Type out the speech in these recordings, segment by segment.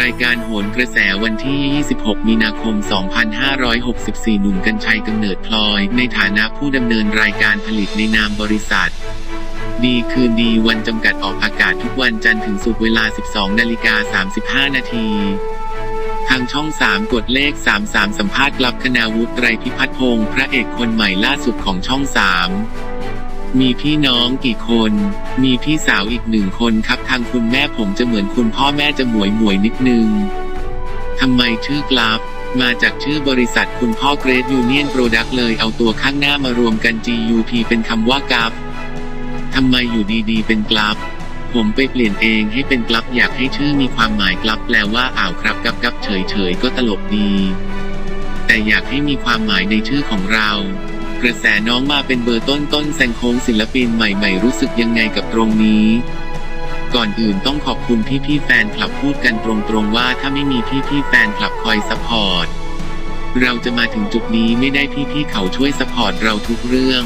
รายการโหนกระแสวันที่ 26 มีนาคม 2564 หนุ่มกัญชัยกำเนิดพลอย ในฐานะผู้ดำเนินรายการผลิตในนามบริษัท ดีคืนดีวันจำกัดออกอากาศทุกวันจันทร์ถึงศุกร์เวลา 12 นาฬิกา 35 นาที ทางช่อง 3 กดเลข 33 สัมภาษณ์กลับคณาวุฒิไตรพิพัฒน์พงศ์พระเอกคนใหม่ล่าสุดของช่อง 3 มีพี่น้องกี่คน มีพี่สาวอีกหนึ่งคนครับทางคุณแม่ผมจะเหมือนคุณพ่อแม่จะหมวยหมวยนิดนึงทำไมชื่อกลับ มาจากชื่อบริษัทคุณพ่อเกรดยูเนียนโปรดักต์เลยเอาตัวข้างหน้ามารวมกัน GUP เป็นคำว่ากลับทำไมอยู่ดีๆ เป็นกลับ ผมไปเปลี่ยนเองให้เป็นกลับอยากให้ชื่อมีความหมายกลับแปลว่าอ่าวครับกับกับเฉยๆก็ตลกดี แต่อยากให้มีความหมายในชื่อของเรา กระแสน้องมาเป็นเบอร์ต้นต้นแซงโค้งศิลปินใหม่ ๆ รู้สึกยังไงกับตรงนี้ ก่อนอื่นต้องขอบคุณพี่ๆแฟนคลับพูดกันตรงๆว่าถ้าไม่มีพี่ๆแฟนคลับคอยสปอร์ตเราจะมาถึงจุดนี้ไม่ได้พี่ๆเขาช่วยสปอร์ตเราทุกเรื่อง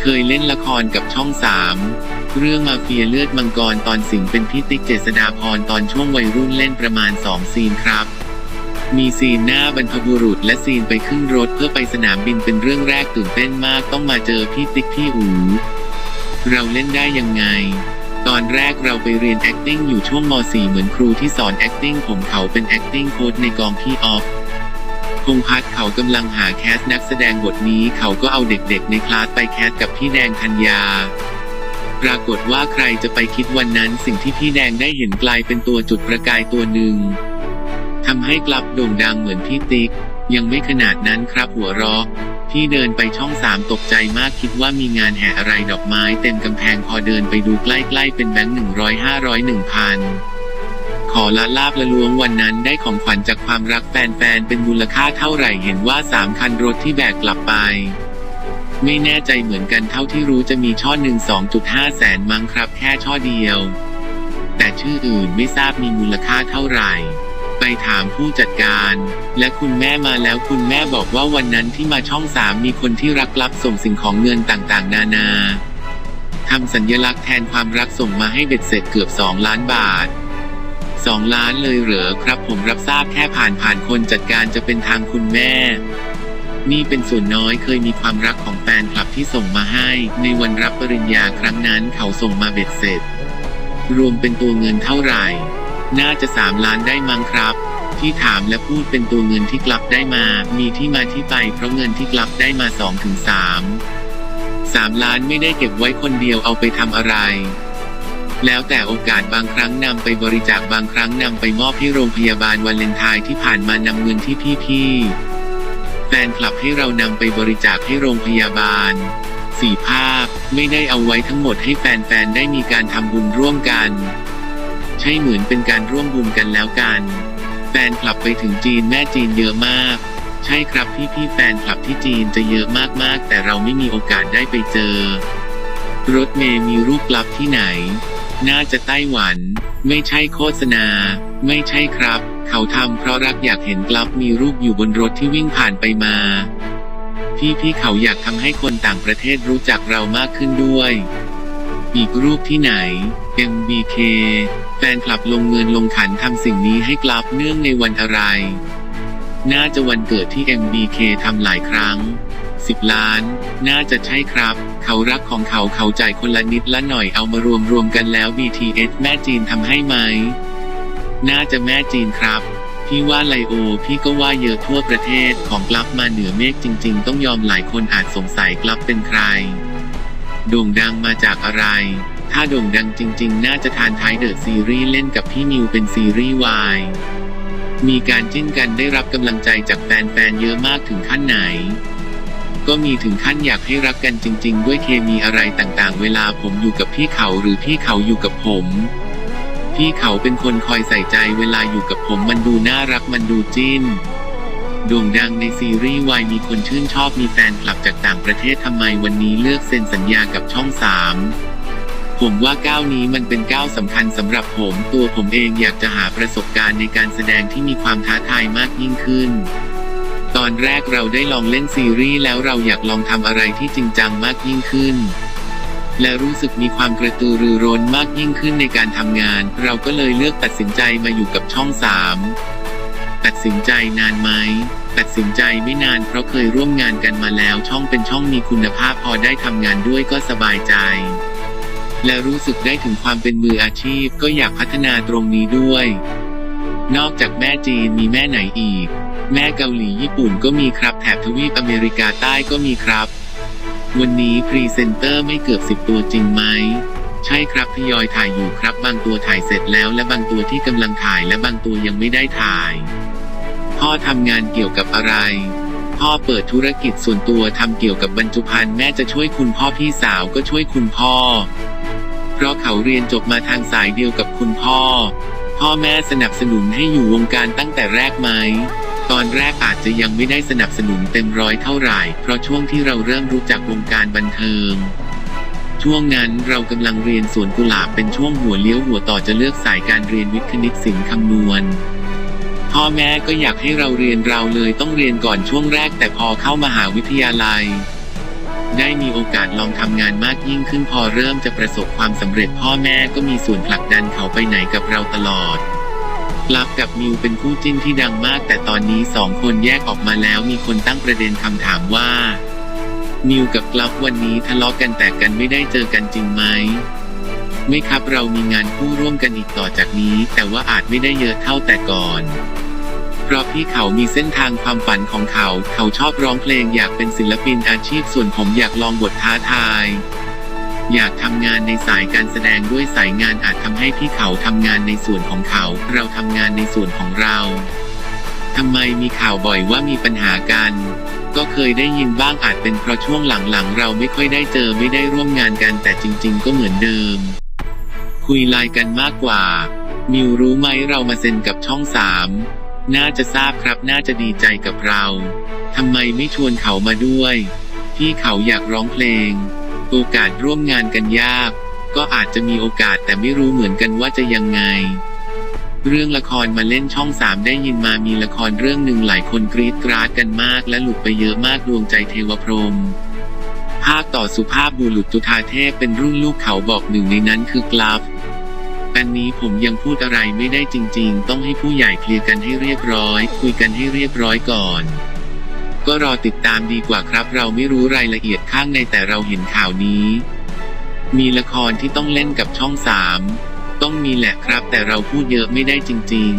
เคยเล่นละครกับช่องสามเรื่องมาเฟียเลือดมังกรตอนสิงเป็นพี่ติ๊กเจษดาพรตอนช่วงวัยรุ่นเล่นประมาณสองซีนครับ มีซีนหน้าบรรพบุรุษและซีนไปขึ้นรถเพื่อไปสนามบินเป็นเรื่องแรกตื่นเต้นมากต้องมาเจอพี่ติ๊กพี่อูเราเล่นได้ยังไง ตอนแรกเราไปเรียน acting อยู่ช่วงม .4 เหมือนครูที่สอน acting ผมเขาเป็น acting coach ในกองพี่ออฟพงพัฒน์เขากำลังหาแคสนักแสดงบทนี้เขาก็เอาเด็กๆ ในคลาสไปแคสกับพี่แดงธัญญาปรากฏว่าใครจะไปคิดวันนั้นสิ่งที่พี่แดงได้เห็นกลายเป็นตัวจุดประกายตัวหนึ่ง ทำให้กลับโด่งดังเหมือนพี่ติ๊ก ยังไม่ขนาดนั้นครับหัวเราะที่เดินไปช่องสามตกใจมากคิดว่ามีงานแห่อะไรดอกไม้เต็มกำแพงพอเดินไปดูใกล้ๆเป็นแบงค์หนึ่งร้อยห้าร้อยหนึ่งพันขอละลาบละล้วงวันนั้นได้ของขวัญจากความรักแฟนๆ เป็นมูลค่าเท่าไหร่เห็นว่าสามคันรถที่แบกกลับไป ไม่แน่ใจเหมือนกันเท่าที่รู้จะมีช่อหนึ่ง2.5แสนมั้งครับแค่ช่อเดียว แต่ชื่ออื่นไม่ทราบมีมูลค่าเท่าไหร่ ไปถามผู้จัดการ และคุณแม่มาแล้วคุณแม่บอกว่าวันนั้นที่มาช่องสามมีคนที่รักลับส่งสิ่งของเงินต่างๆ นานาทำสัญลักษณ์แทนความรักส่งมาให้เบ็ดเสร็จเกือบ 2 ล้านบาทสองล้านเลยเหรอครับ ผมรับทราบแค่ผ่านผ่านคนจัดการจะเป็นทางคุณแม่ นี่เป็นส่วนน้อยเคยมีความรักของแฟนคลับที่ส่งมาให้ ในวันรับปริญญาครั้งนั้นเขาส่งมาเบ็ดเสร็จ รวมเป็นตัวเงินเท่าไหร่ น่าจะสามล้านได้มั้งครับ ที่ถามและพูดเป็นตัวเงินที่กลับได้มา มีที่มาที่ไป เพราะเงินที่กลับได้มา2อถึงสามสามล้านไม่ได้เก็บไว้คนเดียวเอาไปทำอะไร แล้วแต่โอกาสบางครั้งนำไปบริจาคบางครั้งนำไปมอบที่โรงพยาบาลวันเลนไทน์ที่ผ่านมานำเงินที่พี่ๆแฟนคลับให้เรานำไปบริจาคให้โรงพยาบาลสี่ภาพไม่ได้เอาไว้ทั้งหมดให้แฟนๆได้มีการทำบุญร่วมกัน ใช่เหมือนเป็นการร่วมบุญกันแล้วกัน แฟนคลับไปถึงจีนแม่จีนเยอะมาก ใช่ครับพี่ๆแฟนคลับที่จีนจะเยอะมากๆ แต่เราไม่มีโอกาสได้ไปเจอ รถเมย์มีรูปลับที่ไหน น่าจะไต้หวัน ไม่ใช่โฆษณา ไม่ใช่ครับ เขาทำเพราะรักอยากเห็นกลับมีรูปอยู่บนรถที่วิ่งผ่านไปมาพี่พี่เขาอยากทำให้คนต่างประเทศรู้จักเรามากขึ้นด้วย อีกรูปที่ไหน MBK แฟนคลับลงเงินลงขันทำสิ่งนี้ให้กลับเนื่องในวันอะไร น่าจะวันเกิดที่ MBK ทำหลายครั้ง 10 ล้าน น่าจะใช่ครับ เขารักของเขาเขาจ่ายคนละนิดละหน่อยเอามารวมรวมกันแล้ว BTS แม่จีนทำให้ไหม น่าจะแม่จีนครับ พี่ว่าไลโอ พี่ก็ว่าเยอะทั่วประเทศของกลับมาเหนือเมฆจริง ๆ ต้องยอมหลายคนอาจสงสัยกลับเป็นใคร โด่งดังมาจากอะไร ถ้าโด่งดังจริง ๆ น่าจะทานท้ายเดอะซีรีส์เล่นกับพี่นิวเป็นซีรีส์วาย มีการจิ้นกันได้รับกำลังใจจากแฟนๆเยอะมากถึงขั้นไหน ก็มีถึงขั้นอยากให้รักกันจริง ๆ ด้วยเคมีอะไรต่างๆ เวลาผมอยู่กับพี่เขาหรือพี่เขาอยู่กับผม พี่เขาเป็นคนคอยใส่ใจเวลาอยู่กับผมมันดูน่ารักมันดูจิ้นโด่งดังในซีรีส์วายมีคนชื่นชอบมีแฟนคลับจากต่างประเทศทำไมวันนี้เลือกเซ็นสัญญากับช่องสาม ผมว่าก้าวนี้มันเป็นก้าวสำคัญสำหรับผม ตัวผมเองอยากจะหาประสบการณ์ในการแสดงที่มีความท้าทายมากยิ่งขึ้น ตอนแรกเราได้ลองเล่นซีรีส์แล้วเราอยากลองทำอะไรที่จริงจังมากยิ่งขึ้น และรู้สึกมีความกระตือรือร้นมากยิ่งขึ้นในการทำงาน เราก็เลยเลือกตัดสินใจมาอยู่กับช่องสามตัดสินใจนานไหมตัดสินใจไม่นานเพราะเคยร่วมงานกันมาแล้วช่องเป็นช่องมีคุณภาพพอได้ทำงานด้วยก็สบายใจ และรู้สึกได้ถึงความเป็นมืออาชีพก็อยากพัฒนาตรงนี้ด้วย นอกจากแม่จีนมีแม่ไหนอีก แม่เกาหลีญี่ปุ่นก็มีครับแถบทวีปอเมริกาใต้ก็มีครับ วันนี้พรีเซนเตอร์ไม่เกือบสิบตัวจริงไหมใช่ครับทยอยถ่ายอยู่ครับ บางตัวถ่ายเสร็จแล้ว และบางตัวที่กำลังถ่ายและบางตัวยังไม่ได้ถ่าย พ่อทำงานเกี่ยวกับอะไร พ่อเปิดธุรกิจส่วนตัวทำเกี่ยวกับบรรจุภัณฑ์แม่จะช่วยคุณพ่อพี่สาวก็ช่วยคุณพ่อ เพราะเขาเรียนจบมาทางสายเดียวกับคุณพ่อ พ่อแม่สนับสนุนให้อยู่วงการตั้งแต่แรกไหมตอนแรกอาจจะยังไม่ได้สนับสนุนเต็มร้อยเท่าไหร่ เพราะช่วงที่เราเริ่มรู้จักวงการบันเทิง ช่วงนั้นเรากำลังเรียนสวนกุหลาบเป็นช่วงหัวเลี้ยวหัวต่อจะเลือกสายการเรียนวิทย์คณิตศิลป์คำนวณ พ่อแม่ก็อยากให้เราเรียนเราเลยต้องเรียนก่อนช่วงแรก แต่พอเข้ามหาวิทยาลัย ได้มีโอกาสลองทำงานมากยิ่งขึ้นพอเริ่มจะประสบความสำเร็จพ่อแม่ก็มีส่วนผลักดันเขาไปไหนกับเราตลอดลับกับมิวเป็นคู่จิ้นที่ดังมาก แต่ตอนนี้สองคนแยกออกมาแล้วมีคนตั้งประเด็นคำถามว่า มิวกับกลับวันนี้ทะเลาะกันแต่กันไม่ได้เจอกันจริงไหมไม่ครับเรามีงานคู่ร่วมกันอีกต่อจากนี้ แต่ว่าอาจไม่ได้เยอะเท่าแต่ก่อน เพราะพี่เขามีเส้นทางความฝันของเขา เขาชอบร้องเพลงอยากเป็นศิลปินอาชีพส่วนผมอยากลองบทท้าทาย อยากทำงานในสายการแสดงด้วยสายงานอาจทำให้พี่เขาทำงานในส่วนของเขา เราทำงานในส่วนของเราทำไมมีข่าวบ่อยว่ามีปัญหากัน ก็เคยได้ยินบ้างอาจเป็นเพราะช่วงหลังๆ เราไม่ค่อยได้เจอไม่ได้ร่วมงานกันแต่จริง ๆ ก็เหมือนเดิม คุยไลน์กันมากกว่า มิวรู้ไหมเรามาเซ็นกับช่องสาม น่าจะทราบครับน่าจะดีใจกับเราทำไมไม่ชวนเขามาด้วยพี่เขาอยากร้องเพลง โอกาสร่วมงานกันยาก ก็อาจจะมีโอกาสแต่ไม่รู้เหมือนกันว่าจะยังไง เรื่องละครมาเล่นช่องสามได้ยินมามีละครเรื่องหนึ่งหลายคนกรี๊ดกราดกันมาก และหลุดไปเยอะมากดวงใจเทวพรหมภาคต่อสุภาพบุรุษจุธาเทพเป็นรุ่นลูกเขาบอกหนึ่งในนั้นคือกราฟ อันนี้ผมยังพูดอะไรไม่ได้จริง ๆ ต้องให้ผู้ใหญ่เคลียร์กันให้เรียบร้อย คุยกันให้เรียบร้อยก่อน ก็รอติดตามดีกว่าครับ เราไม่รู้รายละเอียดข้างในแต่เราเห็นข่าวนี้ มีละครที่ต้องเล่นกับช่องสามต้องมีแหละครับ แต่เราพูดเยอะไม่ได้จริง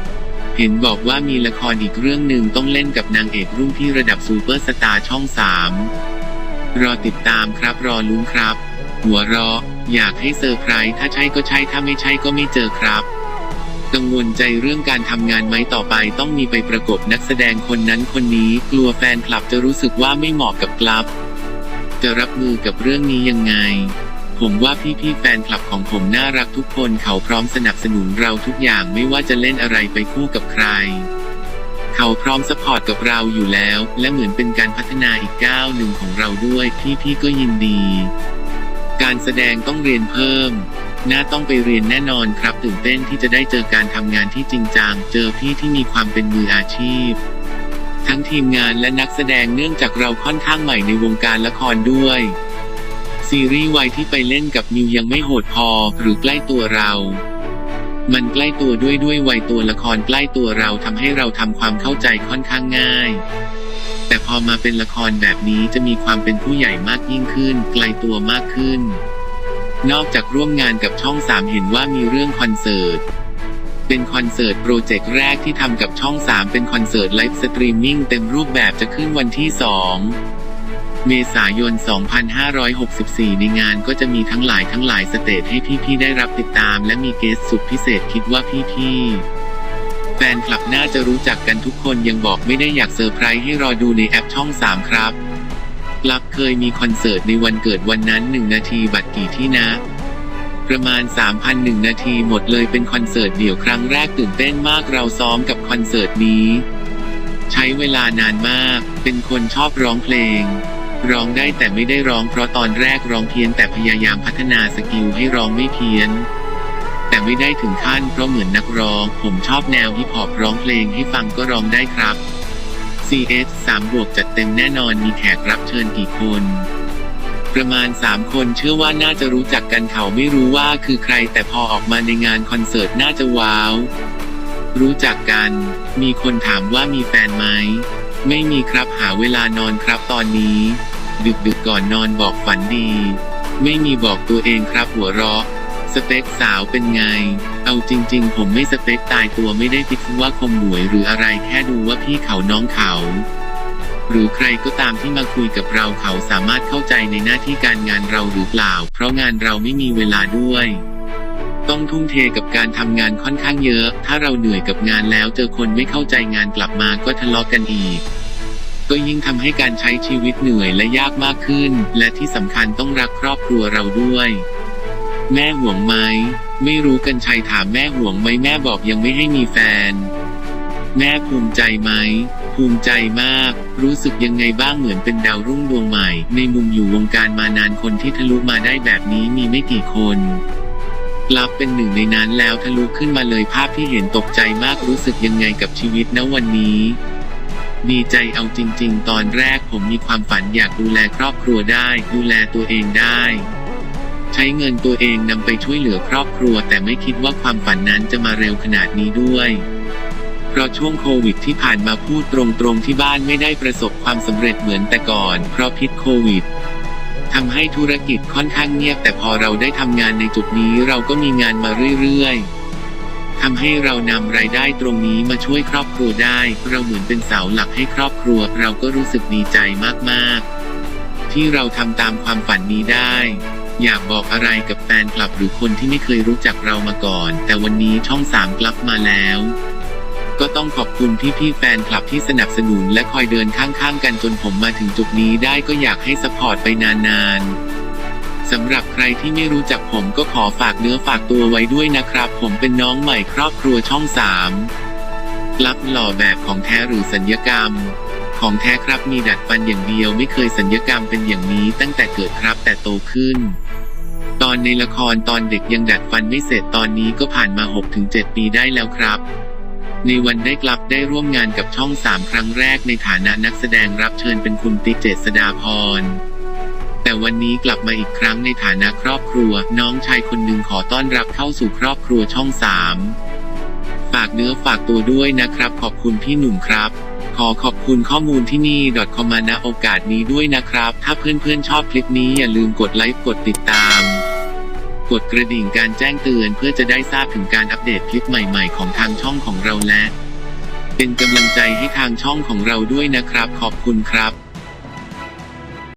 ๆ เห็นบอกว่ามีละครอีกเรื่องหนึ่งต้องเล่นกับนางเอกรุ่นพี่ระดับซูเปอร์สตาร์ช่องสามรอติดตามครับรอลุ้นครับ หัวเราะ อยากให้เซอร์ไพรส์ถ้าใช่ก็ใช่ถ้าไม่ใช่ก็ไม่เจอครับ กังวลใจเรื่องการทำงานไหมต่อไปต้องมีไปประกบนักแสดงคนนั้นคนนี้กลัวแฟนคลับจะรู้สึกว่าไม่เหมาะกับกลับ จะรับมือกับเรื่องนี้ยังไง ผมว่าพี่ๆแฟนคลับของผมน่ารักทุกคนเขาพร้อมสนับสนุนเราทุกอย่างไม่ว่าจะเล่นอะไรไปคู่กับใครเขาพร้อมสปอร์ตกับเราอยู่แล้ว และเหมือนเป็นการพัฒนาอีกก้าวหนึ่งของเราด้วย พี่ๆก็ยินดี การแสดงต้องเรียนเพิ่ม น่าต้องไปเรียนแน่นอนครับ ตื่นเต้นที่จะได้เจอการทำงานที่จริงจัง เจอพี่ที่มีความเป็นมืออาชีพ ทั้งทีมงานและนักแสดงเนื่องจากเราค่อนข้างใหม่ในวงการละครด้วย ซีรีส์วัยที่ไปเล่นกับนิวยังไม่โหดพอหรือใกล้ตัวเรามันใกล้ตัวด้วยด้วยวัยตัวละครใกล้ตัวเราทำให้เราทำความเข้าใจค่อนข้างง่าย อมาเป็นละครแบบนี้จะมีความเป็นผู้ใหญ่มากยิ่งขึ้น ไกลตัวมากขึ้น นอกจากร่วมงานกับช่อง3เห็นว่ามีเรื่องคอนเสิร์ต เป็นคอนเสิร์ตโปรเจกต์แรกที่ทำกับช่อง3เป็นคอนเสิร์ตไลฟ์สตรีมมิ่งเต็มรูปแบบจะขึ้นวันที่2เมษายน 2564 ในงานก็จะมีทั้งหลายทั้งหลายสเตจให้พี่ๆ ได้รับติดตาม และมีเกสสุดพิเศษคิดว่าพี่ๆ นคลับน่าจะรู้จักกันทุกคนยังบอกไม่ได้อยากเซอร์ไพรส์ให้รอดูในแอปช่อง 3 ครับกลับเคยมีคอนเสิร์ตในวันเกิดวันนั้น 1 นาทีบัตรกี่ที่นะ ประมาณ 3,001 นาทีหมดเลยเป็นคอนเสิร์ตเดี่ยวครั้งแรกตื่นเต้นมากเราซ้อมกับคอนเสิร์ตนี้ ใช้เวลานานมาก เป็นคนชอบร้องเพลง ร้องได้แต่ไม่ได้ร้องเพราะตอนแรกร้องเพี้ยนแต่พยายามพัฒนาสกิลให้ร้องไม่เพี้ยน แต่ไม่ได้ถึงขั้นเพราะเหมือนนักร้อง ผมชอบแนวฮิปฮอปร้องเพลงให้ฟังก็ร้องได้ครับ CS 3บวกจัดเต็มแน่นอนมีแขกรับเชิญกี่คน ประมาณ 3 คนเชื่อว่าน่าจะรู้จักกันเขาไม่รู้ว่าคือใครแต่พอออกมาในงานคอนเสิร์ตน่าจะว้าว รู้จักกัน มีคนถามว่ามีแฟนไหม ไม่มีครับหาเวลานอนครับตอนนี้ ดึกดึกก่อนนอนบอกฝันดี ไม่มีบอกตัวเองครับหัวเราะ สเปคสาวเป็นไง เอาจริง ๆ ผมไม่สเปคตายตัวไม่ได้ติดว่าคมหวยหรืออะไรแค่ดูว่าพี่เขาน้องเขา หรือใครก็ตามที่มาคุยกับเราเขาสามารถเข้าใจในหน้าที่การงานเราหรือเปล่า เพราะงานเราไม่มีเวลาด้วย ต้องทุ่มเทกับการทำงานค่อนข้างเยอะ ถ้าเราเหนื่อยกับงานแล้วเจอคนไม่เข้าใจงานกลับมาก็ทะเลาะกันอีกก็ยิ่งทำให้การใช้ชีวิตเหนื่อยและยากมากขึ้น และที่สำคัญต้องรักครอบครัวเราด้วย แม่ห่วงไหม ไม่รู้กันชัยถามแม่ห่วงไหมแม่บอกยังไม่ให้มีแฟน แม่ภูมิใจไหม ภูมิใจมาก รู้สึกยังไงบ้างเหมือนเป็นดาวรุ่งดวงใหม่ ในมุมอยู่วงการมานานคนที่ทะลุมาได้แบบนี้มีไม่กี่คนรับเป็นหนึ่งในนั้นแล้วทะลุขึ้นมาเลยภาพที่เห็นตกใจมากรู้สึกยังไงกับชีวิตณวันนี้ ดีใจเอาจริง ๆ ตอนแรกผมมีความฝันอยากดูแลครอบครัวได้ ดูแลตัวเองได้ ใช้เงินตัวเองนำไปช่วยเหลือครอบครัว แต่ไม่คิดว่าความฝันนั้นจะมาเร็วขนาดนี้ด้วย เพราะช่วงโควิดที่ผ่านมาพูดตรงๆที่บ้านไม่ได้ประสบความสำเร็จเหมือนแต่ก่อน เพราะพิษโควิดทำให้ธุรกิจค่อนข้างเงียบ แต่พอเราได้ทำงานในจุดนี้เราก็มีงานมาเรื่อยๆทำให้เรานำรายได้ตรงนี้มาช่วยครอบครัวได้ เราเหมือนเป็นเสาหลักให้ครอบครัว เราก็รู้สึกดีใจมาก ๆ ที่เราทำตามความฝันนี้ได้ อยากบอกอะไรกับแฟนคลับหรือคนที่ไม่เคยรู้จักเรามาก่อน แต่วันนี้ช่องสามกลับมาแล้ว ก็ต้องขอบคุณพี่ๆแฟนคลับที่สนับสนุนและคอยเดินข้างๆกันจนผมมาถึงจุดนี้ได้ก็อยากให้สปอร์ตไปนานๆสำหรับใครที่ไม่รู้จักผมก็ขอฝากเนื้อฝากตัวไว้ด้วยนะครับ ผมเป็นน้องใหม่ครอบครัวช่องสามรับหล่อแบบของแท้หรือสัญญกรรม ของแท้ครับมีดัดฟันอย่างเดียวไม่เคยสัญญกรรมเป็นอย่างนี้ตั้งแต่เกิดครับแต่โตขึ้น ตอนในละครตอนเด็กยังดัดฟันไม่เสร็จตอนนี้ก็ผ่านมา 6-7 ปีได้แล้วครับ ในวันได้กลับได้ร่วมงานกับช่องสามครั้งแรกในฐานะนักแสดงรับเชิญเป็นคุณติ๊กเจษดาพรแต่วันนี้กลับมาอีกครั้งในฐานะครอบครัว น้องชายคนหนึ่งขอต้อนรับเข้าสู่ครอบครัวช่องสามฝากเนื้อฝากตัวด้วยนะครับ ขอบคุณพี่หนุ่มครับ ขอขอบคุณข้อมูลที่นี่ .com มาณโอกาสนี้ด้วยนะครับ ถ้าเพื่อนๆชอบคลิปนี้อย่าลืมกดไลค์กดติดตาม กดกระดิ่งการแจ้งเตือนเพื่อจะได้ทราบถึงการอัปเดตคลิปใหม่ๆ ของทางช่องของเราและ เป็นกำลังใจให้ทางช่องของเราด้วยนะครับ ขอบคุณครับ